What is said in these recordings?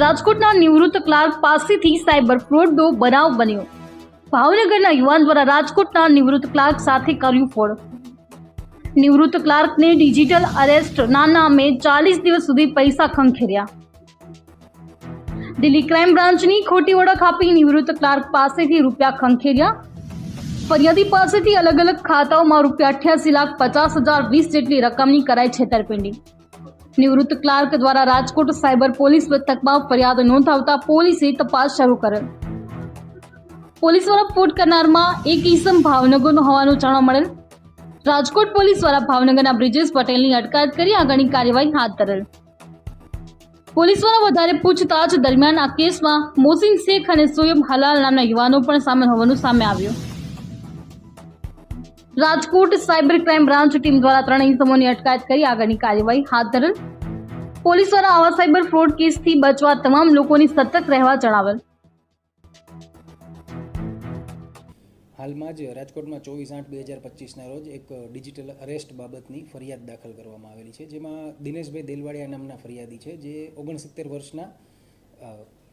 રાજકોટના નિવૃત્ત ક્લાર્ક પાસેથી સાયબર ફ્રોડનો બનાવ બન્યો. ભાવનગરના યુવાન દ્વારા રાજકોટના નિવૃત્ત ક્લાર્ક સાથે કર્યું ફોડ. નિવૃત્ત ક્લાર્કને ડિજિટલ અરેસ્ટના નામે ચાલીસ દિવસ સુધી પૈસા ખંખેર્યા. દિલ્હી ક્રાઇમ બ્રાન્ચની ખોટી ઓળખ આપી નિવૃત્ત ક્લાર્ક પાસેથી રૂપિયા ખંખેર્યા. ફરિયાદી પાસેથી અલગ અલગ ખાતાઓમાં રૂપિયા અઠ્યાસી લાખ પચાસ હજાર વીસ જેટલી રકમની કરાઈ છેતરપિંડી. નિવૃત્ત ક્લાર્ક દ્વારા રાજકોટ સાયબર પોલીસ મથકમાં ફરિયાદ નોંધાવતા પોલીસે તપાસ શરૂ કરેલ. પોલીસ દ્વારા પોટ કરનારમાં એક ઈસમ ભાવનગરનો હોવાનું જાણવા મળેલ. રાજકોટ પોલીસ દ્વારા ભાવનગરના બ્રિજેશ પટેલની અટકાયત કરી આગળની કાર્યવાહી હાથ ધરેલ. પોલીસ દ્વારા વધારે પૂછતાછ દરમિયાન આ કેસમાં મોસીન શેખ અને સોયબ હલાલ નામના યુવાનો પણ સામેલ હોવાનું સામે આવ્યું. Rajkot cyber crime branch team દ્વારા ત્રણ ઇસમોની અટકાયત કરી આગળની કાર્યવાહી હાથ ધરેલ. પોલીસ દ્વારા આવા સાયબર ફ્રોડ કેસથી બચવા તમામ લોકોની સતર્ક રહેવા જણાવેલ. હાલમાં જ રાજકોટમાં ચોવીસ આઠ બે હજાર પચીસના રોજ એક ડિજિટલ અરેસ્ટ બાબતની ફરિયાદ દાખલ કરવામાં આવેલી છે, જેમાં દિનેશભાઈ દેલવાડિયા નામના ફરિયાદી છે, જે ઓગણસિત્તેર વર્ષના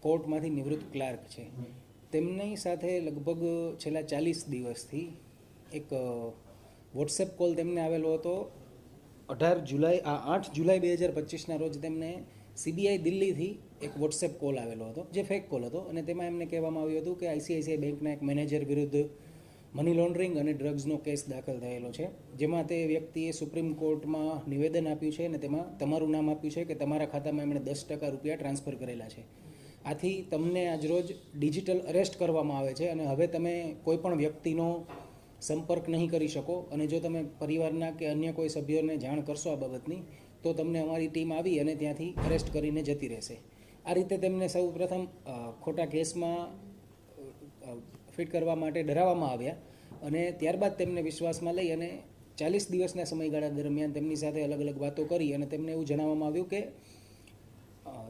કોર્ટમાંથી નિવૃત્ત ક્લાર્ક છે. તેમની સાથે લગભગ છેલ્લા ચાલીસ દિવસથી એક વોટ્સએપ કોલ તેમને આવેલો હતો. અઢાર જુલાઈ, આ આઠ જુલાઈ બે હજાર પચીસના રોજ તેમને સીબીઆઈ દિલ્હીથી એક વોટ્સએપ કોલ આવેલો હતો, જે ફેક કોલ હતો. અને તેમાં એમને કહેવામાં આવ્યું હતું કે આઈસીઆઈસીઆઈ બેંકના એક મેનેજર વિરુદ્ધ મની લોન્ડરિંગ અને ડ્રગ્સનો કેસ દાખલ થયેલો છે, જેમાં તે વ્યક્તિએ સુપ્રીમ કોર્ટમાં નિવેદન આપ્યું છે અને તેમાં તમારું નામ આપ્યું છે કે તમારા ખાતામાં એમણે દસ ટકા રૂપિયા ટ્રાન્સફર કરેલા છે. આથી તમને આજરોજ ડિજિટલ અરેસ્ટ કરવામાં આવે છે અને હવે તમે કોઈપણ વ્યક્તિનો સંપર્ક નહીં કરી શકો અને જો તમે પરિવારના કે અન્ય કોઈ સભ્યોને જાણ કરશો આ બાબતની, તો તમને અમારી ટીમ આવી અને ત્યાંથી અરેસ્ટ કરીને જતી રહેશે. આ રીતે તેમને સૌ પ્રથમ ખોટા કેસમાં ફિટ કરવા માટે ડરાવવામાં આવ્યા અને ત્યારબાદ તેમને વિશ્વાસમાં લઈ અને ચાલીસ દિવસના સમયગાળા દરમિયાન તેમની સાથે અલગ અલગ વાતો કરી અને તેમને એવું જણાવવામાં આવ્યું કે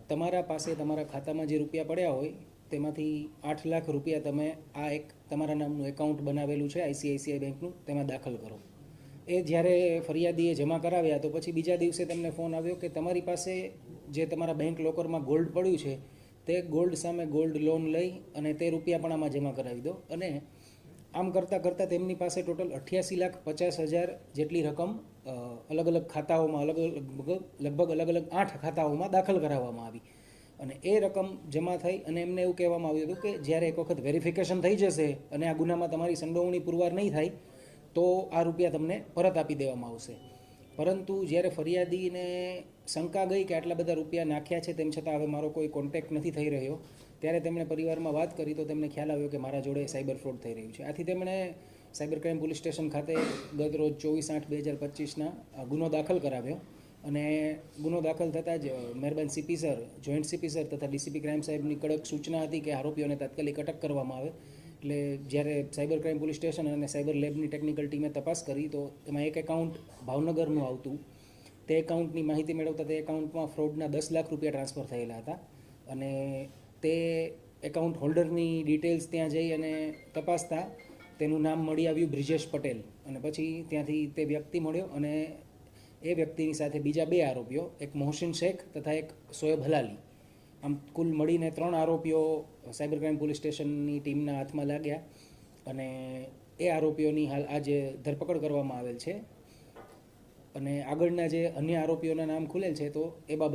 તમારા પાસે તમારા ખાતામાં જે રૂપિયા પડ્યા હોય તેમાંથી આઠ લાખ રૂપિયા તમે આ એક તમારા નામનું એકાઉન્ટ બનાવેલું છે આઈસીઆઈસીઆઈ બેંકનું, તેમાં દાખલ કરો. એ જ્યારે ફરિયાદીએ જમા કરાવ્યા તો પછી બીજા દિવસે તમને ફોન આવ્યો કે તમારી પાસે જે તમારા બેંક લોકરમાં ગોલ્ડ પડ્યું છે, તે ગોલ્ડ સામે ગોલ્ડ લોન લઈ અને તે રૂપિયા પણ આમાં જમા કરાવી દો. અને આમ કરતાં કરતાં તેમની પાસે ટોટલ અઠ્યાસી લાખ પચાસ હજાર જેટલી રકમ અલગ અલગ ખાતાઓમાં, અલગ અલગ લગભગ અલગ અલગ આઠ ખાતાઓમાં દાખલ કરાવવામાં આવી. અને એ રકમ જમા થઈ અને એમને એવું કહેવામાં આવ્યું હતું કે જ્યારે એક વખત વેરિફિકેશન થઈ જશે અને આ ગુનામાં તમારી સંડોવણી પુરવાર નહીં થાય, તો આ રૂપિયા તમને પરત આપી દેવામાં આવશે. પરંતુ જ્યારે ફરિયાદીને શંકા ગઈ કે આટલા બધા રૂપિયા નાખ્યા છે, તેમ છતાં હવે મારો કોઈ કોન્ટેક્ટ નથી થઈ રહ્યો, ત્યારે તેમણે પરિવારમાં વાત કરી તો તેમને ખ્યાલ આવ્યો કે મારા જોડે સાયબર ફ્રોડ થઈ રહ્યું છે. આથી તેમણે સાયબર ક્રાઇમ પોલીસ સ્ટેશન ખાતે ગત રોજ ચોવીસ આઠ બે હજાર પચીસના ગુનો દાખલ કરાવ્યો. અને ગુનો દાખલ થતાં જ મહેરબાન CP sir joint CP sir તથા ડીસીપી ક્રાઇમ સાહેબની કડક સૂચના હતી કે આરોપીઓને તાત્કાલિક અટક કરવામાં આવે. એટલે જ્યારે સાયબર ક્રાઇમ પોલીસ સ્ટેશન અને સાયબર લેબની ટેકનિકલ ટીમે તપાસ કરી, તો એમાં એક એકાઉન્ટ ભાવનગરનું આવતું. તે એકાઉન્ટની માહિતી મેળવતા તે એકાઉન્ટમાં ફ્રોડના દસ લાખ રૂપિયા ટ્રાન્સફર થયેલા હતા. અને તે એકાઉન્ટ હોલ્ડરની ડિટેલ્સ ત્યાં જઈ અને તપાસતા તેનું નામ મળી આવ્યું બ્રિજેશ પટેલ. અને પછી ત્યાંથી તે વ્યક્તિ મળ્યો અને એ વ્યક્તિની સાથે બીજા બે આરોપીઓ, એક મોહસિન શેખ તથા એક સોએબ હલાલી. આમ કુલ મળીને ત્રણ આરોપીઓ સાયબર ક્રાઇમ પોલીસ સ્ટેશનની ટીમના હાથમાં લાગ્યા અને એ આરોપીઓની હાલ આજે ધરપકડ કરવામાં આવેલ છે. અને આગળના જે અન્ય આરોપીઓના નામ ખુલેલ છે, તો એ બાબત